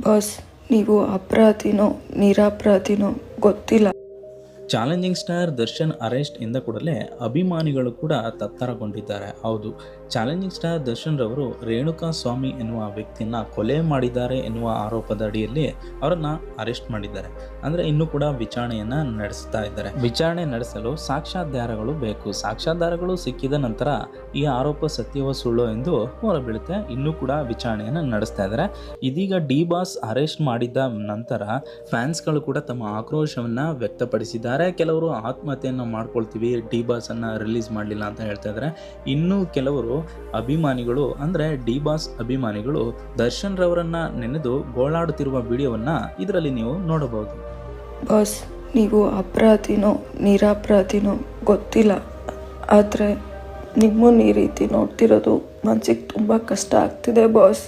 Boss ನೀವು ಅಪರಾಧಿನೋ ನಿರಪರಾಧಿನೋ ಗೊತ್ತಿಲ್ಲ challenging star Darshan arrest ಎಂದ ಕೂಡಲೇ ಅಭಿಮಾನಿಗಳು ಕೂಡ ತತ್ತರಗೊಂಡಿದ್ದಾರೆ. ಹೌದು, ಚಾಲೆಂಜಿಂಗ್ ಸ್ಟಾರ್ ದರ್ಶನ್ ರವರು ರೇಣುಕಾ ಸ್ವಾಮಿ ಎನ್ನುವ ವ್ಯಕ್ತಿಯನ್ನ ಕೊಲೆ ಮಾಡಿದ್ದಾರೆ ಎನ್ನುವ ಆರೋಪದ ಅಡಿಯಲ್ಲಿ ಅವರನ್ನ ಅರೆಸ್ಟ್ ಮಾಡಿದ್ದಾರೆ. ಅಂದರೆ ಇನ್ನು ಕೂಡ ವಿಚಾರಣೆಯನ್ನ ನಡೆಸ್ತಾ ಇದ್ದಾರೆ. ವಿಚಾರಣೆ ನಡೆಸಲು ಸಾಕ್ಷ್ಯಾಧಾರಗಳು ಬೇಕು. ಸಾಕ್ಷ್ಯಾಧಾರಗಳು ಸಿಕ್ಕಿದ ನಂತರ ಈ ಆರೋಪ ಸತ್ಯವೋ ಸುಳ್ಳು ಎಂದು ಹೊರಬೀಳುತ್ತೆ. ಇನ್ನೂ ಕೂಡ ವಿಚಾರಣೆಯನ್ನ ನಡೆಸ್ತಾ ಇದ್ದಾರೆ. ಇದೀಗ ಡಿ ಬಾಸ್ ಅರೆಸ್ಟ್ ಮಾಡಿದ ನಂತರ ಫ್ಯಾನ್ಸ್ಗಳು ಕೂಡ ತಮ್ಮ ಆಕ್ರೋಶವನ್ನ ವ್ಯಕ್ತಪಡಿಸಿದ್ದಾರೆ. ಕೆಲವರು ಆತ್ಮಹತ್ಯೆಯನ್ನು ಮಾಡ್ಕೊಳ್ತೀವಿ, ಡಿ ಬಾಸ್ ಅನ್ನ ರಿಲೀಸ್ ಮಾಡಲಿಲ್ಲ ಅಂತ ಹೇಳ್ತಾ ಇದ್ದಾರೆ ಇನ್ನು ಕೆಲವರು ಅಭಿಮಾನಿಗಳು, ಅಂದ್ರೆ ಡಿ ಬಾಸ್ ಅಭಿಮಾನಿಗಳು ದರ್ಶನ್ ರವರನ್ನ ನೆನೆದು ಗೋಳಾಡುತ್ತಿರುವ ವಿಡಿಯೋವನ್ನ ಇದರಲ್ಲಿ ನೀವು ನೋಡಬಹುದು. ಬಾಸ್, ನೀವು ಅಪರಾಧಿನೋ, ನಿರಪರಾಧಿನೋ ಗೊತ್ತಿಲ್ಲ. ಆದರೆ ನಿಮ್ಮನ್ನು ಈ ರೀತಿ ನೋಡ್ತಿರೋದು ಮನ್ಸಿಗೆ ತುಂಬ ಕಷ್ಟ ಆಗ್ತಿದೆ ಬಾಸ್.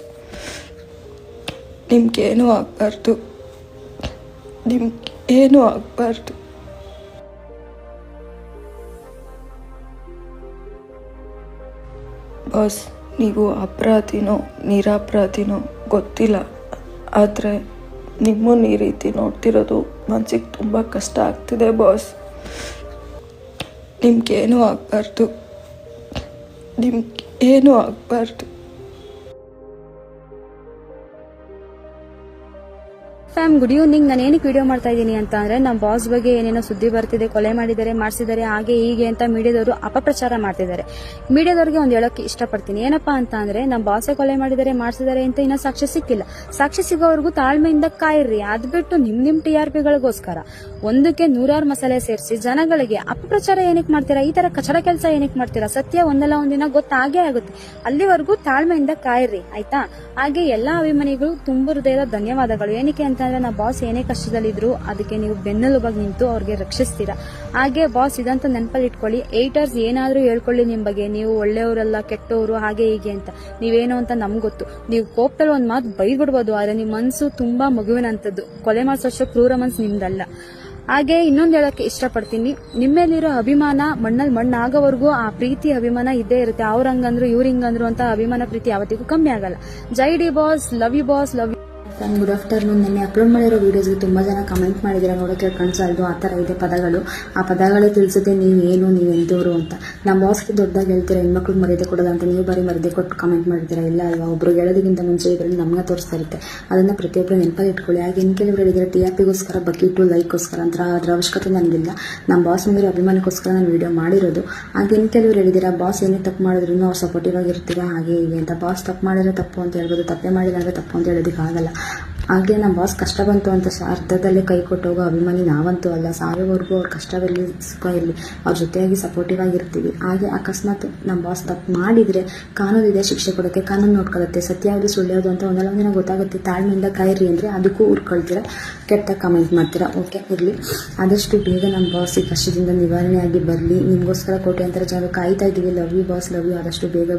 ನಿಮ್ಗೇನೂ ಆಗಬಾರ್ದು. ನಿಮ್ಗೆ ಏನೂ ಆಗಬಾರ್ದು. ಬಾಸ್, ನೀವು ಅಪರಾಧಿನೋ, ನಿರಪರಾಧಿನೋ, ಗೊತ್ತಿಲ್ಲ. ಆದರೆ ನಿಮ್ಮನ್ನು ಈ ರೀತಿ ನೋಡ್ತಿರೋದು ಮನ್ಸಿಗೆ ತುಂಬ ಕಷ್ಟ ಆಗ್ತಿದೆ, ಬಾಸ್. ನಿಮ್ಗೇನೂ ಆಗಬಾರ್ದು. ನಿಮ್ಗೆ ಏನೂ ಆಗಬಾರ್ದು. ಫ್ಯಾಮ್ ಗುಡ್ ಈವ್ನಿಂಗ್ ನಾನು ಏನಕ್ಕೆ ವಿಡಿಯೋ ಮಾಡ್ತಾ ಇದ್ದೀನಿ ಅಂತ ಅಂದ್ರೆ ನಮ್ಮ ಬಾಸ್ ಬಗ್ಗೆ ಏನೇನೋ ಸುದ್ದಿ ಬರ್ತಿದೆ, ಕೊಲೆ ಮಾಡಿದ್ದಾರೆ, ಮಾಡಿಸಿದ್ದಾರೆ, ಹಾಗೆ ಹೀಗೆ ಅಂತ ಮೀಡಿಯಾದವರು ಅಪಪ್ರಚಾರ ಮಾಡ್ತಿದ್ದಾರೆ. ಮೀಡಿಯಾದವ್ರಿಗೆ ಒಂದು ಹೇಳೋಕೆ ಇಷ್ಟಪಡ್ತೀನಿ. ಏನಪ್ಪಾ ಅಂತ ಅಂದ್ರೆ ನಮ್ಮ ಬಾಸೆ ಕೊಲೆ ಮಾಡಿದ್ದಾರೆ, ಮಾಡಿಸಿದ್ದಾರೆ ಅಂತ ಇನ್ನೂ ಸಾಕ್ಷಿ ಸಿಕ್ಕಿಲ್ಲ. ಸಾಕ್ಷಿ ಸಿಗೋವರೆಗೂ ತಾಳ್ಮೆಯಿಂದ ಕಾಯಿರಿ. ಅದ್ ಬಿಟ್ಟು ನಿಮ್ ನಿಮ್ ಟಿ ಆರ್ ಪಿಗಳಿಗೋಸ್ಕರ ಒಂದಕ್ಕೆ ನೂರಾರು ಮಸಾಲೆ ಸೇರಿಸಿ ಜನಗಳಿಗೆ ಅಪಪ್ರಚಾರ ಏನಕ್ಕೆ ಮಾಡ್ತೀರಾ? ಈ ತರ ಕಚಡ ಕೆಲಸ ಏನಕ್ಕೆ ಮಾಡ್ತೀರಾ? ಸತ್ಯ ಒಂದಲ್ಲ ಒಂದಿನ ಗೊತ್ತಾಗೇ ಆಗುತ್ತೆ. ಅಲ್ಲಿವರೆಗೂ ತಾಳ್ಮೆಯಿಂದ ಕಾಯಿರಿ, ಆಯ್ತಾ? ಹಾಗೆ ಎಲ್ಲಾ ಅಭಿಮಾನಿಗಳು ತುಂಬ ಹೃದಯದ ಧನ್ಯವಾದಗಳು. ಏನಕ್ಕೆ ಅಂತಂದ್ರೆ ನಾ ಬಾಸ್ ಏನೇ ಕಷ್ಟದಲ್ಲಿದ್ರು ಅದಕ್ಕೆ ನೀವು ಬೆನ್ನೆಲುಬಾಗಿ ನಿಂತು ಅವ್ರಿಗೆ ರಕ್ಷಿಸ್ತೀರಾ. ಹಾಗೆ ಬಾಸ್ ಇದಂತ ನೆನಪಲ್ಲಿ ಇಟ್ಕೊಳ್ಳಿ ಏಟರ್ಸ್ ಏನಾದ್ರೂ ಹೇಳ್ಕೊಳ್ಳಿ ನಿಮ್ ಬಗ್ಗೆ, ನೀವು ಒಳ್ಳೆಯವರಲ್ಲ, ಕೆಟ್ಟವರು, ಹಾಗೆ ಹೀಗೆ ಅಂತ. ನೀವೇನು ಅಂತ ನಮ್ಗೆ ಗೊತ್ತು. ನೀವು ಕೋಪದಲ್ಲಿ ಒಂದ್ ಮಾತು ಬೈಬಿಡ್ಬೋದು ಆದ್ರೆ ನಿಮ್ ಮನ್ಸು ತುಂಬಾ ಮಗುವಿನಂಥದ್ದು ಕೊಲೆ ಮಾಡಿಸೋಷ್ಟು ಕ್ರೂರ ಮನ್ಸು ನಿಮ್ದಲ್ಲ. ಹಾಗೆ ಇನ್ನೊಂದು ಹೇಳಕ್ಕೆ ಇಷ್ಟಪಡ್ತೀನಿ ನಿಮ್ಮೇಲಿರೋ ಅಭಿಮಾನ ಮಣ್ಣಲ್ಲಿ ಮಣ್ಣಾಗೋವರೆಗೂ ಆ ಪ್ರೀತಿ ಅಭಿಮಾನ ಇದ್ದೇ ಇರುತ್ತೆ. ಅವ್ರ ಹಂಗಂದ್ರು, ಇವ್ರ ಹಿಂಗಂದ್ರು ಅಂತ ಅಭಿಮಾನ ಪ್ರೀತಿ ಯಾವತ್ತಿಗೂ ಕಮ್ಮಿ ಆಗಲ್ಲ. ಜೈ D boss love you boss love fan good afternoon ನಿನ್ನೆ ಅಪ್ಲೋಡ್ ಮಾಡಿರೋ ವೀಡಿಯೋಸ್ಗೆ ತುಂಬ ಜನ ಕಮೆಂಟ್ ಮಾಡಿದ್ದೀರಾ ನೋಡೋಕ್ಕೆ ಕಣ್ಸಲ್ದು ಆ ಥರ ಇದೆ ಪದಗಳು. ಆ ಪದಗಳೇ ತಿಳಿಸುತ್ತೆ ನೀವು ಏನು, ನೀವು ಎಂಥವ್ರು ಅಂತ. ನಮ್ಮ ಬಾಸ್ಗೆ ದೊಡ್ಡದಾಗಿ ಹೇಳ್ತೀರಾ ಹೆಣ್ಮಕ್ಳು ಮರ್ಯಾದೆ ಕೊಡೋದು ಅಂತ ನೀವು ಬಾರಿ ಮರ್ಯಾದೆ ಕೊಟ್ಟು ಕಮೆಂಟ್ ಮಾಡಿದ್ದೀರಾ ಇಲ್ಲ ಅಲ್ವಾ? ಒಬ್ರು ಹೇಳೋದಕ್ಕಿಂತ ಮುಂಚೆ ಇದರಲ್ಲಿ ನಮಗೆ ತೋರಿಸ್ತಾ ಇರುತ್ತೆ. ಅದನ್ನು ಪ್ರತಿಯೊಬ್ಬರು ನೆನಪಲ್ಲಿ ಇಟ್ಕೊಳ್ಳಿ. ಹಾಗೆ ಏನು ಕೆಲವರು ಹೇಳಿದ್ರೆ ಟಿ ಆರ್ ಪಿಗೋಸ್ಕರ ಬಕೀಟು, ಲೈಕ್ಗೋಸ್ಕರ ಅಂತ ಅದರ ಅವಶ್ಯಕತೆ ನನಗಿಲ್ಲ ನಮ್ಮ ಬಾಸ್ ಮೇಲೆ ಅಭಿಮಾನಕ್ಕೋಸ್ಕರ ನಾನು ವೀಡಿಯೋ ಮಾಡಿರೋದು. ಹಾಗೆ ಏನು ಕೆಲವರು ಹೇಳಿದ್ದೀರಾ ಬಾಸ್ ಏನೇ ತಪ್ಪು ಮಾಡಿದ್ರು ಅವ್ರು ಸಪೋರ್ಟಿವ್ ಆಗಿರ್ತೀರಾ? ಹಾಗೆ ಹೀಗೆ ಅಂತ. ಬಾಸ್ ತಪ್ಪು ಮಾಡಿದ್ರೆ ತಪ್ಪು ಅಂತ ಹೇಳ್ಬೋದು. ತಪ್ಪೇ ಮಾಡಿಲ್ಲ ಅಂದರೆ ತಪ್ಪು ಅಂತ ಹೇಳೋದಕ್ಕೆ ಹಾಗೆ ನಮ್ಮ ಬಾಸ್ ಕಷ್ಟ ಬಂತು ಅಂತ ಅರ್ಧದಲ್ಲೇ ಕೈ ಕೊಟ್ಟೋಗೋ ಅಭಿಮಾನಿ ನಾವಂತೂ ಅಲ್ಲ. ಸಾವಿರವರೆಗೂ ಅವ್ರ ಕಷ್ಟವಿರಲಿ ಸುಖ ಇರಲಿ. ಅವ್ರ ಜೊತೆಯಾಗಿ ಸಪೋರ್ಟಿವ್ ಆಗಿರ್ತೀವಿ. ಹಾಗೆ ಅಕಸ್ಮಾತ್ ನಮ್ಮ ಬಾಸ್ ತಪ್ಪು ಮಾಡಿದರೆ ಕಾನೂನಿದೆ ಶಿಕ್ಷೆ ಕೊಡೋಕ್ಕೆ, ಕಾನೂನು ನೋಡ್ಕೊಳ್ಳುತ್ತೆ. ಸತ್ಯ ಯಾವುದು ಸುಳ್ಳು ಯಾವುದು ಅಂತ ಒಂದಲ್ಲ ಒಂದಿನ ಗೊತ್ತಾಗುತ್ತೆ. ತಾಳ್ಮೆಯಿಂದ ಕಾಯಿರಿ ಅಂದರೆ ಅದಕ್ಕೂ ಉರ್ಕೊಳ್ತೀರ ಕೆಟ್ಟ ಕಮೆಂಟ್ ಮಾಡ್ತೀರಾ. ಓಕೆ ಇರಲಿ. ಆದಷ್ಟು ಬೇಗ ನಮ್ಮ ಬಾಸ್ ಈ ಕಷ್ಟದಿಂದ ನಿವಾರಣೆಯಾಗಿ ಬರಲಿ. ನಿಮಗೋಸ್ಕರ ಕೋಟೆ ಅಂತರ ಜನರು ಕಾಯ್ತಾ ಇದ್ದೀವಿ. Love you boss love you ಆದಷ್ಟು ಬೇಗ